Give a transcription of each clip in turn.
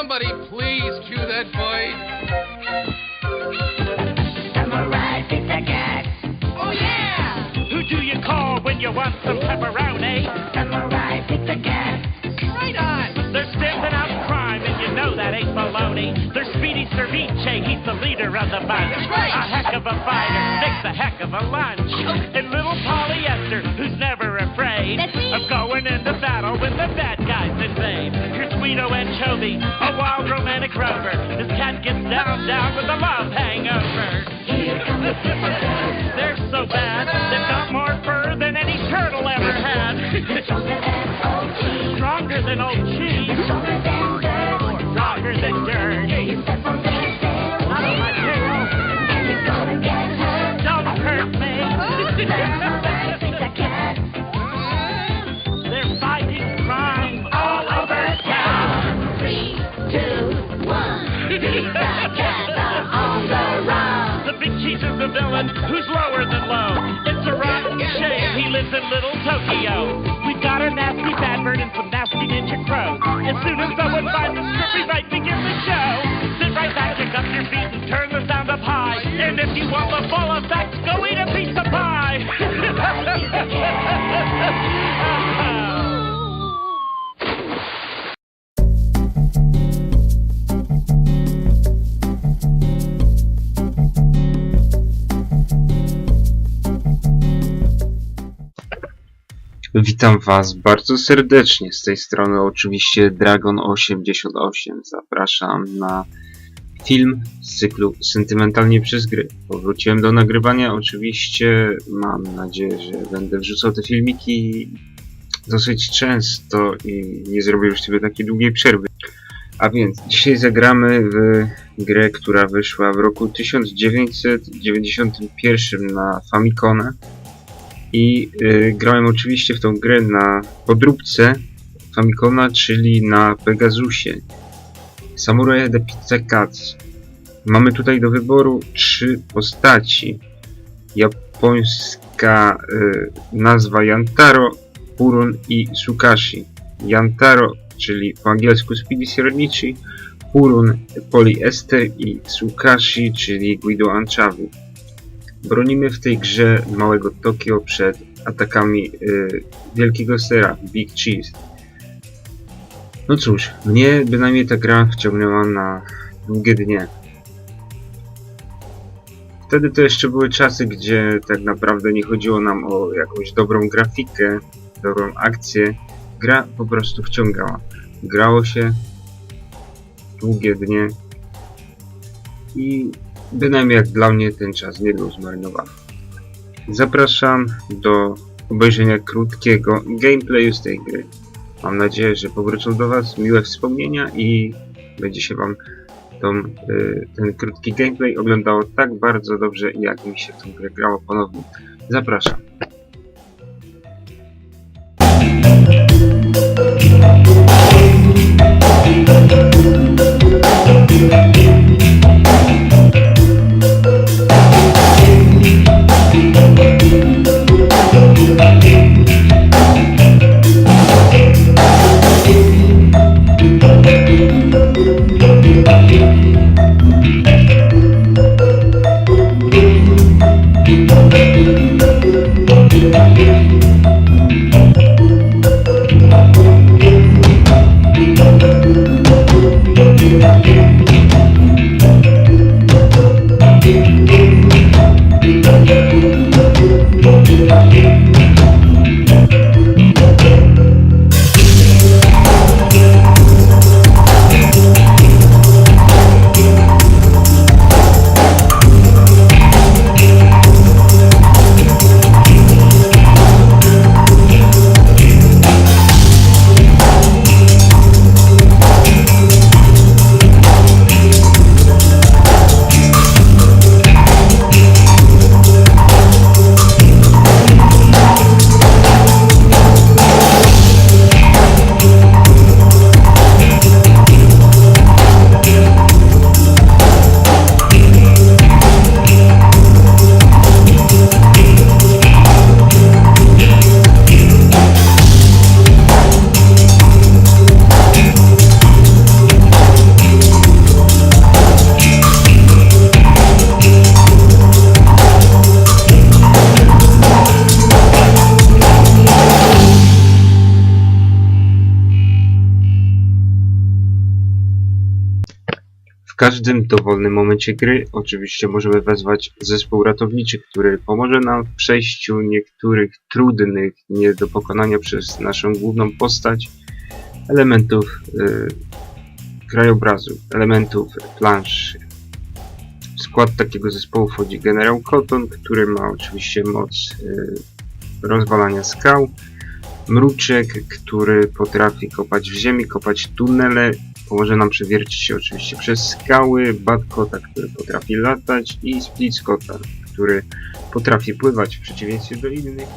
somebody please cue that fight? Samurai pizza cat. Oh yeah! Who do you call when you want some pepperoni? Samurai pizza cat. Right on! They're stamping out crime, and you know that ain't baloney. They're Speedy Cerviche, he's the leader of the bunch. That's right. A heck of a fighter, makes a heck of a lunch. And little polyester, who's never afraid That's me. of going into battle when the bad guys invade. Anchovy, a wild romantic rover. This cat gets down, down with a love who's lower than low. It's a rotten shame he lives in little Tokyo. We've got a nasty bad bird and some nasty ninja crows. As soon as someone finds the we might begin the show. Sit right back, kick up your feet, and turn the sound up high. And if you want the full effect, Witam Was bardzo serdecznie. Z tej strony oczywiście Dragon88. Zapraszam na film z cyklu Sentymentalnie przez gry. Powróciłem do nagrywania. Oczywiście mam nadzieję, że będę wrzucał te filmiki dosyć często i nie zrobię już sobie takiej długiej przerwy. A więc dzisiaj zagramy w grę, która wyszła w roku 1991 na Famicona i y, grałem oczywiście w tą grę na podróbce Famicona, czyli na Pegasusie. Samurai The Pizza Cats. Mamy tutaj do wyboru trzy postaci. Japońska y, nazwa Yantaro, Purun i Sukashi. Yantaro, czyli po angielsku Speedy Siernichi, Purun Polyester i Sukashi, czyli Guido Anchovy. Bronimy w tej grze małego Tokio przed atakami y, wielkiego sera, Big Cheese. No cóż, mnie bynajmniej ta gra wciągnęła na długie dnie. Wtedy to jeszcze były czasy, gdzie tak naprawdę nie chodziło nam o jakąś dobrą grafikę, dobrą akcję. Gra po prostu wciągała. Grało się długie dnie i Bynajmniej jak dla mnie ten czas nie był zmarnowany. Zapraszam do obejrzenia krótkiego gameplayu z tej gry. Mam nadzieję, że powrócą do Was miłe wspomnienia i będzie się Wam tą, y, ten krótki gameplay oglądało tak bardzo dobrze, jak mi się tą grę grało ponownie. Zapraszam. ঢাকে każdym dowolnym momencie gry oczywiście możemy wezwać zespół ratowniczy, który pomoże nam w przejściu niektórych trudnych, nie do pokonania przez naszą główną postać elementów y, krajobrazu, elementów planszy. W skład takiego zespołu wchodzi generał Cotton, który ma oczywiście moc y, rozwalania skał, Mruczek, który potrafi kopać w ziemi, kopać tunele, pomoże nam przewiercić się oczywiście przez skały, Badkota, który potrafi latać i Splitscota, który potrafi pływać w przeciwieństwie do innych.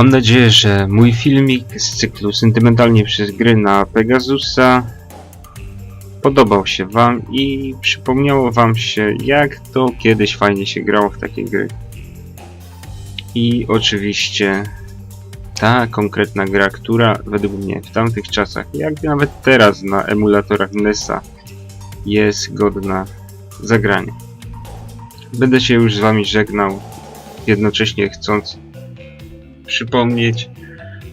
Mam nadzieję, że mój filmik z cyklu Sentymentalnie przez gry na Pegasusa podobał się Wam i przypomniało Wam się, jak to kiedyś fajnie się grało w takie gry. I oczywiście ta konkretna gra, która według mnie w tamtych czasach, jak nawet teraz na emulatorach NESa, jest godna zagrania. Będę się już z Wami żegnał, jednocześnie chcąc przypomnieć,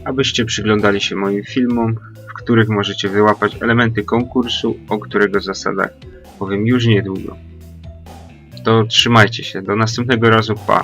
abyście przyglądali się moim filmom, w których możecie wyłapać elementy konkursu, o którego zasadach powiem już niedługo. To trzymajcie się, do następnego razu, pa!